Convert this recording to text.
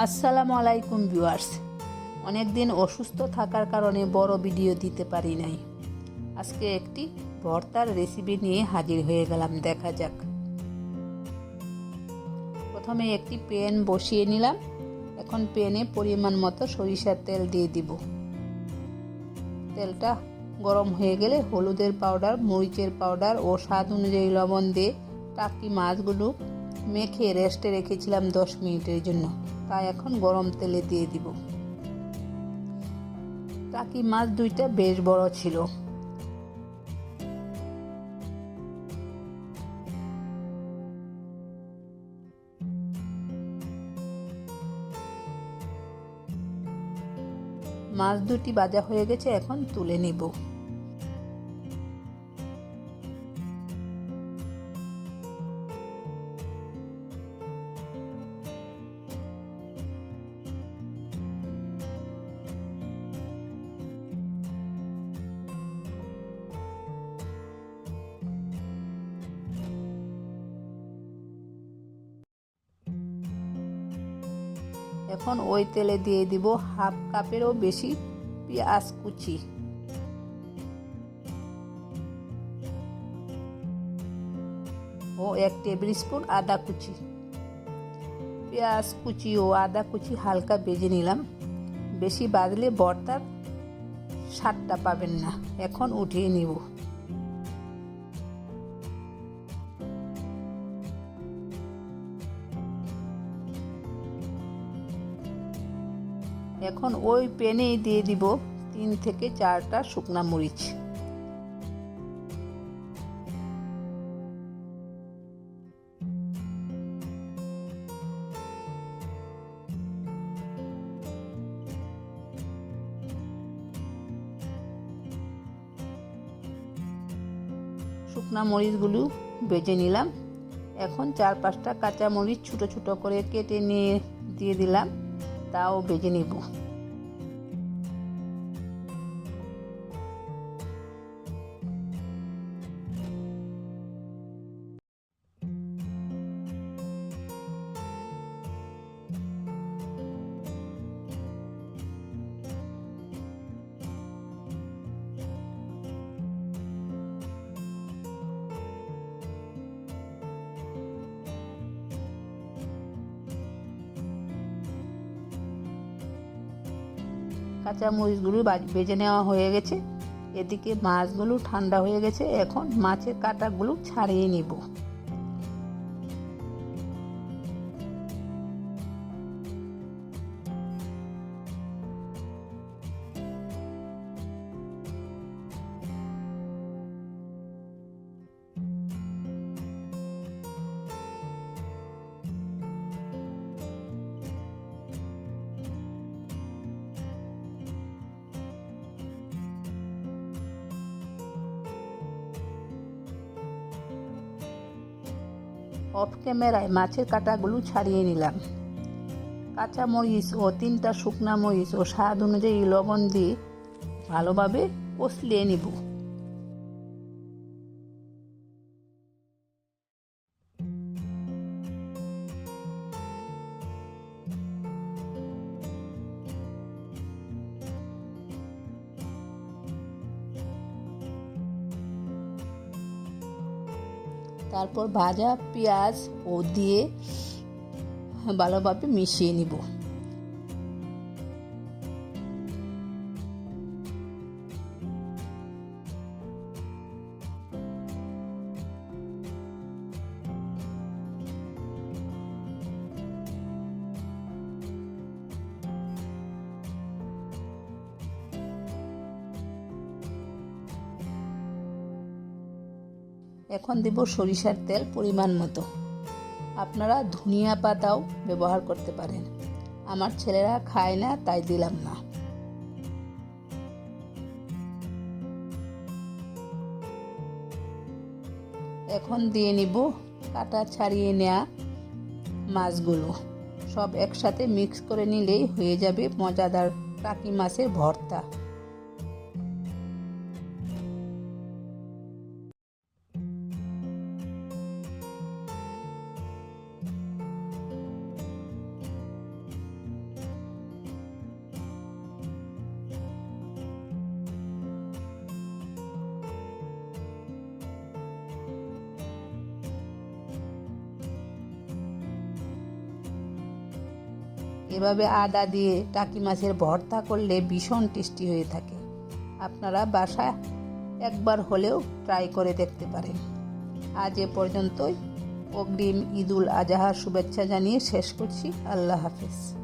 আসসালামু আলাইকুম ভিউয়ার্স। অনেক দিন অসুস্থ থাকার কারণে বড় ভিডিও দিতে পারি নাই। আজকে একটি ভর্তার রেসিপি নিয়ে হাজির হয়ে গেলাম, দেখা যাক। প্রথমে একটি প্যান বসিয়ে নিলাম। এখন প্যানে পরিমাণ মতো সরিষার তেল দিয়ে দিব। তেলটা গরম হয়ে গেলে হলুদের পাউডার মরিচের পাউডার ও স্বাদ অনুযায়ী লবণ দিয়ে টাকি মাছগুলো মেখে রেস্টে রেখেছিলাম দশ মিনিটের জন্য। তাই এখন গরম তেলে দিয়ে দিব। টাকি মাছ দুইটা বেশ বড় ছিল। মাছ দুটি ভাজা হয়ে গেছে, এখন তুলে নিব। এখন ওই তেলে দিয়ে দিব হাফ কাপেরও বেশি পেঁয়াজ কুচি। ও এক টেবিল স্পুন আদা কুচি। পেঁয়াজ কুচি ও আদা কুচি হালকা বেজে নিলাম। বেশি বাজলে বর্তার স্বাদটা পাবেন না। এখন উঠিয়ে নিব। এখন ওই প্যানেই দিয়ে দিব তিন থেকে চারটা শুকনা মরিচ। শুকনা মরিচগুলো বেজে নিলাম। এখন চার পাঁচটা কাঁচা মরিচ ছোটো ছোটো করে কেটে নিয়ে দিয়ে দিলাম। তাও বেজে নিব কাঁচা মরিচগুলো বেজে নেওয়া হয়ে গেছে। এদিকে মাছগুলো ঠান্ডা হয়ে গেছে। এখন মাছের কাঁটাগুলো ছাড়িয়ে নিব। অফ ক্যামেরায় মাছের কাঁটাগুলো ছাড়িয়ে নিলাম। কাঁচা মরিচ ও তিনটা শুকনা মরিচ ও স্বাদ অনুযায়ী লবণ দিয়ে ভালোভাবে কষলিয়ে নিব। তারপর ভাজা পেঁয়াজ ও দিয়ে ভালোভাবে মিশিয়ে নিব। এখন দেব সরিষার তেল পরিমাণ মতো। আপনারা ধনিয়া পাতাও ব্যবহার করতে পারেন। আমার ছেলেরা খায় না, তাই দিলাম না। এখন দিয়ে নিব কাটা ছাড়িয়ে নেওয়া মাছগুলো। সব একসাথে মিক্স করে নিলেই হয়ে যাবে মজাদার টাকি মাছের ভর্তা। এভাবে আদা দিয়ে টাকি মাছের ভর্তা করলে ভীষণ টেস্টি হয়ে থাকে। আপনারা বাসায় একবার হলেও ট্রাই করে দেখতে পারেন। আজ এ পর্যন্তই। অগ্রিম ঈদুল আজহার শুভেচ্ছা জানিয়ে শেষ করছি। আল্লাহ হাফেজ।